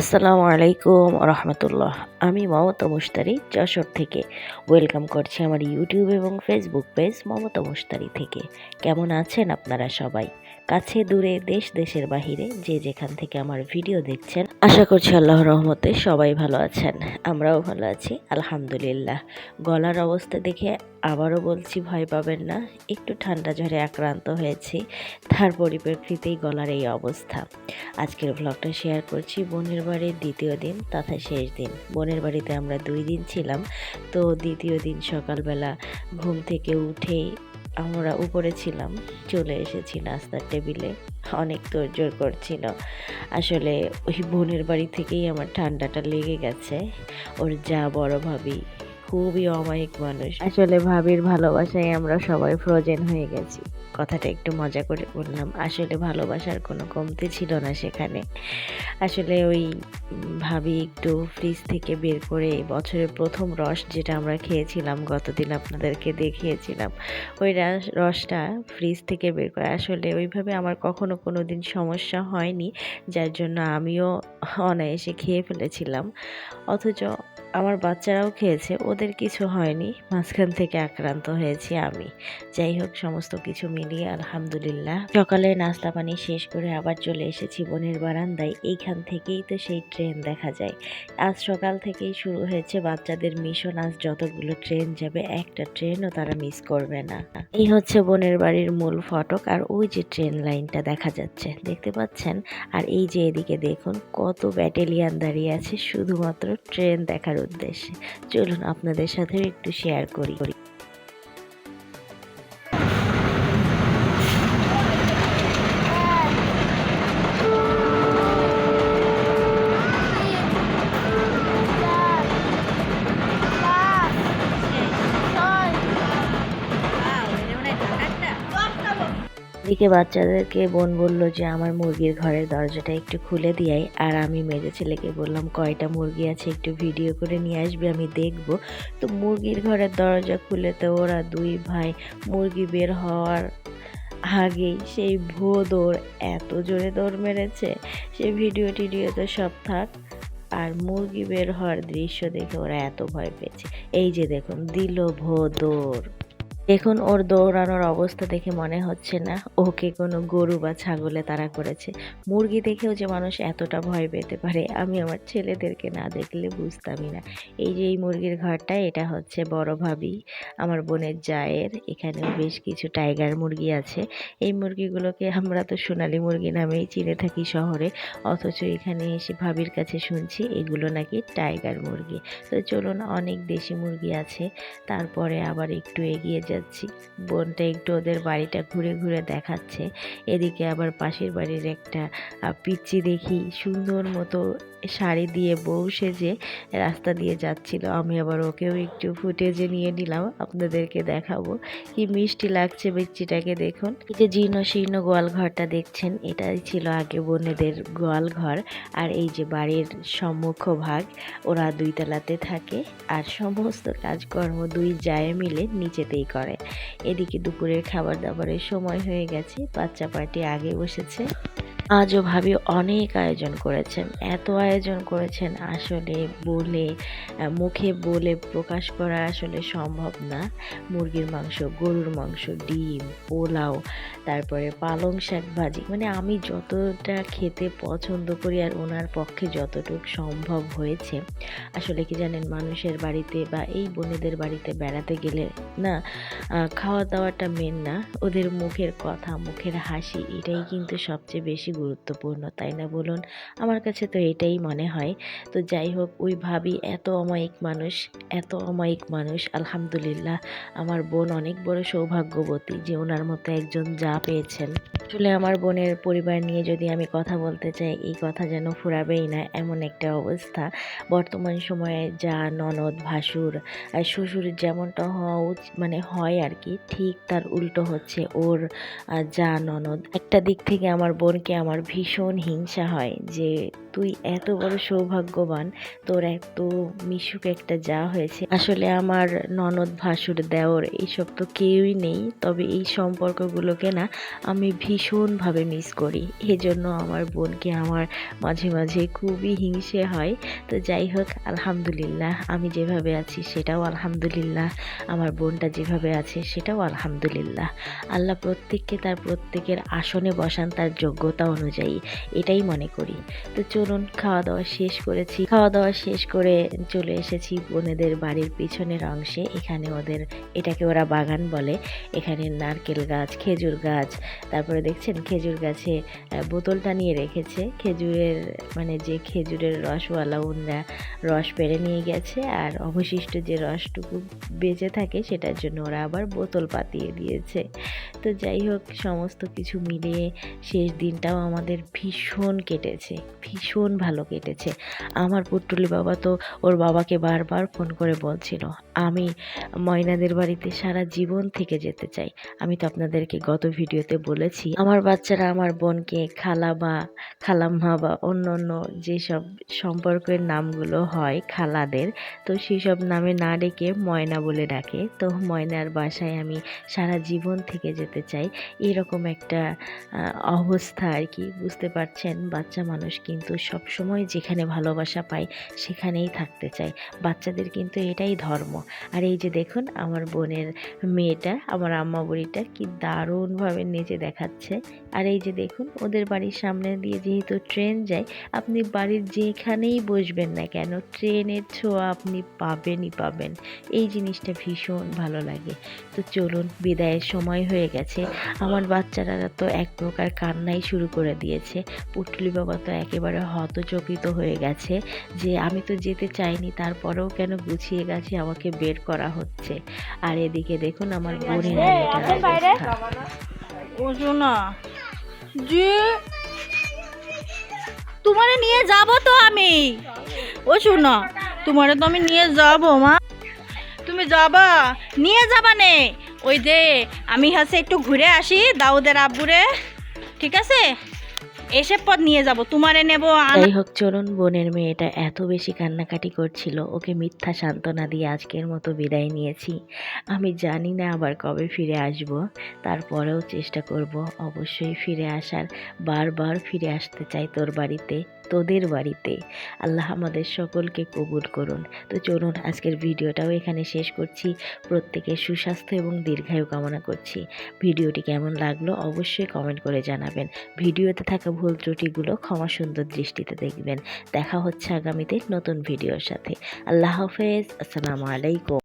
আসসালামু আলাইকুম রহমতুল্লাহ আমি মমতা মুস্তারি যশোর থেকে। ওয়েলকাম করছি আমার ইউটিউব এবং ফেসবুক পেজ মমতা মুস্তারি থেকে। কেমন আছেন আপনারা সবাই? কাছে দূরে দেশ, দেশের বাহিরে যে যেখান থেকে আমার ভিডিও দেখছেন, আশা করছি আল্লাহ রহমতে সবাই ভালো আছেন, আমরাও ভালো আছি, আলহামদুলিল্লাহ। গলার অবস্থা দেখে আবারও বলছি ভয় পাবেন না, একটু ঠান্ডা জ্বরে আক্রান্ত হয়েছি, তার পরিপ্রেক্ষিতেই গলার এই অবস্থা। আজকের ব্লগটা শেয়ার করছি বোনের বাড়ির দ্বিতীয় দিন, তথা শেষ দিন। বোনের বাড়িতে আমরা দুই দিন ছিলাম, তো দ্বিতীয় দিন সকালবেলা ঘুম থেকে উঠেই আমরা উপরে ছিলাম, চলে এসেছি নাস্তার টেবিলে। অনেক তোড়জোড় করছিল। আসলে ওই বোনের বাড়ি থেকেই আমার ঠান্ডাটা লেগে গেছে। ওর যা বড় ভাবি খুবই অমায়িক মানুষ। আসলে ভাবির ভালোবাসায় আমরা সবাই ফ্রোজেন হয়ে গেছি। কথাটা একটু মজা করে বললাম আসলে ভালোবাসার কোনো কমতি ছিল না সেখানে। আসলে ওই ভাবি একটু ফ্রিজ থেকে বের করে বছরের প্রথম রস যেটা আমরা খেয়েছিলাম গতদিন আপনাদেরকে দেখিয়েছিলাম ওই রাস- রসটা ফ্রিজ থেকে বের করে আসলে ওইভাবে আমার কখনো কোনো দিন সমস্যা হয়নি যার জন্য আমিও অনায়াসে খেয়ে ফেলেছিলাম। অথচ আমার বাচ্চারাও খেয়েছে, ওদের কিছু হয়নি। মাঝখান থেকে আক্রান্ত হয়েছি আমি। যাই হোক, সমস্ত কিছু মিলিয়ে আলহামদুলিল্লাহ। সকালে নাস্তা পানি শেষ করে আবার চলে এসেছি বনের বারান্দায়। এইখান থেকেই তো সেই ট্রেন দেখা যায়। আজ সকাল থেকেই শুরু হয়েছে বাচ্চাদের মিশন। আজ যতগুলো ট্রেন যাবে, একটা ট্রেনও তারা মিস করবে না। এই হচ্ছে বোনের বাড়ির মূল ফটক আর ওই যে ট্রেন লাইনটা দেখা যাচ্ছে। দেখতে পাচ্ছেন? আর এই যে এদিকে দেখুন, কত ব্যাটেলিয়ান দাঁড়িয়ে আছে। শুধুমাত্র ট্রেন দেখার উদ্দেশ্যে। চলুন আপনাদের সাথেও একটু শেয়ার করি। এদিকে বাচ্চাদেরকে বোন বলল যে, আমার মুরগির ঘরের দরজাটা একটু খুলে দিয়াই। আর আমি মেজে ছেলেকে বললাম, কয়টা মুরগি আছে একটু ভিডিও করে নিয়ে আসবে, আমি দেখব। তো মুরগির ঘরের দরজা খুলে তো ওরা দুই ভাই মুরগি বের হওয়ার আগেই সেই ভো দৌড় এত জোরে দৌড় মেরেছে। সে ভিডিও টিডিও তো সব থাক। আর মুরগি বের হওয়ার দৃশ্য দেখে ওরা এত ভয় পেয়েছে। এই যে দেখুন, দিল ভো দৌড়। দেখুন ওর দৌড়ানোর অবস্থা দেখে মনে হচ্ছে না ওকে কোনো গরু বা ছাগলে তারা করেছে। মুরগি দেখেও যে মানুষ এতটা ভয় পেতে পারে, আমি আমার ছেলেদেরকে না দেখলে বুঝতামই না। এই যে এই মুরগির ঘরটা, এটা হচ্ছে বড় ভাবি, আমার বোনের জায়ের, এখানেও বেশ কিছু টাইগার মুরগি আছে। এই মুরগিগুলোকে আমরা তো সোনালি মুরগি নামেই চিনে থাকি শহরে, অথচ এখানে এসে ভাবির কাছে শুনছি এগুলো নাকি টাইগার মুরগি। তো চলুন, অনেক দেশি মুরগি আছে, তারপরে আবার একটু এগিয়ে যাচ্ছি। বোনটা একটু ওদের বাড়িটা ঘুরে ঘুরে দেখাচ্ছে। এদিকে আবার পাশের বাড়ির একটা পিচ্চি দেখি সুন্দর মতো শাড়ি দিয়ে বউ সেজে রাস্তা দিয়ে যাচ্ছিল। আমি আবার ওকেও একটু ফুটেজে নিয়ে নিলাম, আপনাদেরকে দেখাবো। কি মিষ্টি লাগছে পিচ্চিটাকে দেখুন। এই যে জীর্ণ শীর্ণ গোয়াল ঘরটা দেখছেন, এটাই ছিল আগে বোনেদের গোয়াল ঘর। আর এই যে বাড়ির সম্মুখ ভাগ, ওরা দুই তলাতে থাকে। আর সমস্ত কাজকর্ম দুই যায় মিলে নিচেতেই করে। এদিকে দুপুরের খাবার দাবারের সময় হয়ে গেছে। বাচ্চা পার্টি আগে বসেছে। আজও ভাবি অনেক আয়োজন করেছেন। এত আয়োজন করেছেন আসলে বলে মুখে বলে প্রকাশ করা আসলে সম্ভব না। মুরগির মাংস, গরুর মাংস, ডিম, পোলাও, তারপরে পালং শাক ভাজি মানে আমি যতটা খেতে পছন্দ করি আর ওনার পক্ষে যতটুকু সম্ভব হয়েছে। আসলে কি জানেন, মানুষের বাড়িতে বা এই বোনেদের বাড়িতে বেড়াতে গেলে না খাওয়া দাওয়াটা মেন না। ওদের মুখের কথা, মুখের হাসি, এটাই কিন্তু সবচেয়ে বেশি গুরুত্বপূর্ণ, তাই না বলুন? আমার কাছে তো এটাই মনে হয়। তো যাই হোক, ওই ভাবি এত অমায়িক মানুষ, এত অমায়িক মানুষ, আলহামদুলিল্লাহ আমার বোন অনেক বড় সৌভাগ্যবতী যে ওনার মতো একজন যা পেয়েছেন। আসলে আমার বোনের পরিবার নিয়ে যদি আমি কথা বলতে চাই, এই কথা যেন ফুরাবেই না, এমন একটা অবস্থা। বর্তমান সময়ে যা ননদ, ভাসুর আর শ্বশুর যেমনটা হওয়া মানে হয় আর কি, ঠিক তার উল্টো হচ্ছে ওর যা ননদ। একটা দিক থেকে আমার বোনকে আমার ভীষণ হিংসা হয় যে তুই এত বড় সৌভাগ্যবান, তোর এত মিশুক একটা যা হয়েছে। আসলে আমার ননদ ভাসুর দেওর এইসব তো কেউই নেই, তবে এই সম্পর্কগুলোকে না আমি ভীষণভাবে মিস করি। এজন্য আমার বোনকে আমার মাঝে মাঝে খুবই হিংসে হয়। তো যাই হোক, আলহামদুলিল্লাহ আমি যেভাবে আছি সেটাও আলহামদুলিল্লাহ। আমার বোনটা যেভাবে আছে সেটাও আলহামদুলিল্লাহ। আল্লাহ প্রত্যেককে তার প্রত্যেকের আসনে বসান, তার যোগ্যতা অনুযায়ী এটাই মনে করি। তো চলুন খাওয়া দাওয়া শেষ করেছি। খাওয়া দাওয়া শেষ করে চলে এসেছি বোনেদের বাড়ির পিছনের অংশে। এখানে ওদের এটাকে ওরা বাগান বলে। এখানে নারকেল গাছ, খেজুর গাছ, তারপরে দেখছেন খেজুর গাছে বোতলটা নিয়ে রেখেছে। খেজুরের মানে যে খেজুরের রসওয়ালা ওনরা রস পেরে নিয়ে গেছে আর অবশিষ্ট যে রসটুকু বেঁচে থাকে সেটার জন্য ওরা আবার বোতল পাতিয়ে দিয়েছে। তো যাই হোক, সমস্ত কিছু মিলিয়ে শেষ দিনটাও আমাদের ভীষণ কেটেছে, ভীষণ ভালো কেটেছে। আমার পুটুলি বাবা তো ওর বাবাকে বারবার ফোন করে বলছিল আমি ময়নাদের বাড়িতে সারা জীবন থেকে যেতে চাই। আমি তো আপনাদেরকে গত ভিডিওতে বলেছি, আমার বাচ্চারা আমার বোনকে খালা বা খালাম্মা বা অন্য অন্য যেসব সম্পর্কের নামগুলো হয় খালাদের, তো সেসব নামে না ডেকে ময়না বলে ডাকে। তো ময়নার বাসায় আমি সারা জীবন থেকে যেতে চাই। এরকম একটা অবস্থা আর কি, বুঝতে পারছেন? বাচ্চা মানুষ কিন্তু সব সময় যেখানে ভালোবাসা পায় সেখানেই থাকতে চায়। বাচ্চাদের কিন্তু এটাই ধর্ম। আর এই যে দেখুন, আমার বোনের মেয়েটা, আমার আম্মা বুড়িটা কি দারুণভাবে নেচে দেখাচ্ছে। আর এই যে দেখুন, ওদের বাড়ির সামনে দিয়ে যেহেতু ট্রেন যায়, আপনি বাড়ির যেখানেই বসবেন না কেন, ট্রেনের ছোঁয়া আপনি পাবেনই পাবেন। এই জিনিসটা ভীষণ ভালো লাগে। তো চলুন, বিদায়ের সময় হয়ে গেছে। আমার বাচ্চারা তো এক প্রকার কান্নাই শুরু করে দিয়েছে। পুটলি বাবা তো একেবারে হতচকিত হয়ে গেছে যে, আমি তো যেতে চাইনি, তারপরেও কেন গুছিয়ে গেছে আমাকে বের করা হচ্ছে। আর এদিকে দেখুন আমার বোনের তোমারে নিয়ে যাব তো আমি। ও শোনো তোমারে তো আমি নিয়ে যাব মা। তুমি যাবা? নিয়ে যাবা নে। ওই যে আমি হাসে একটু ঘুরে আসি দাউদের আব্বুরে। ঠিক আছে? এসে পথ নিয়ে যাব, তোমারে নেব যাই হোক চরণ বোনের মেয়েটা এত বেশি কান্নাকাটি করছিল, ওকে মিথ্যা সান্ত্বনা দিয়ে আজকের মতো বিদায় নিয়েছি। আমি জানি না আবার কবে ফিরে আসব, তারপরেও চেষ্টা করব অবশ্যই ফিরে আসার, বারবার ফিরে আসতে চাই তোর বাড়িতে। তোদের বাড়িতে। আল্লাহ আমাদের সকলকে কবুল করুন। তো চলুন, আজকের ভিডিওটাও এখানে শেষ করছি। প্রত্যেকের সুস্বাস্থ্য এবং দীর্ঘায়ু কামনা করছি। ভিডিওটি কেমন লাগল অবশ্যই কমেন্ট করে জানাবেন। ভিডিওতে থাকা ভুল ত্রুটিগুলো ক্ষমা সুন্দর দৃষ্টিতে দেখবেন। দেখা হচ্ছে আগামীতে নতুন ভিডিওর সাথে। আল্লাহ হাফেজ, আসসালামু আলাইকুম।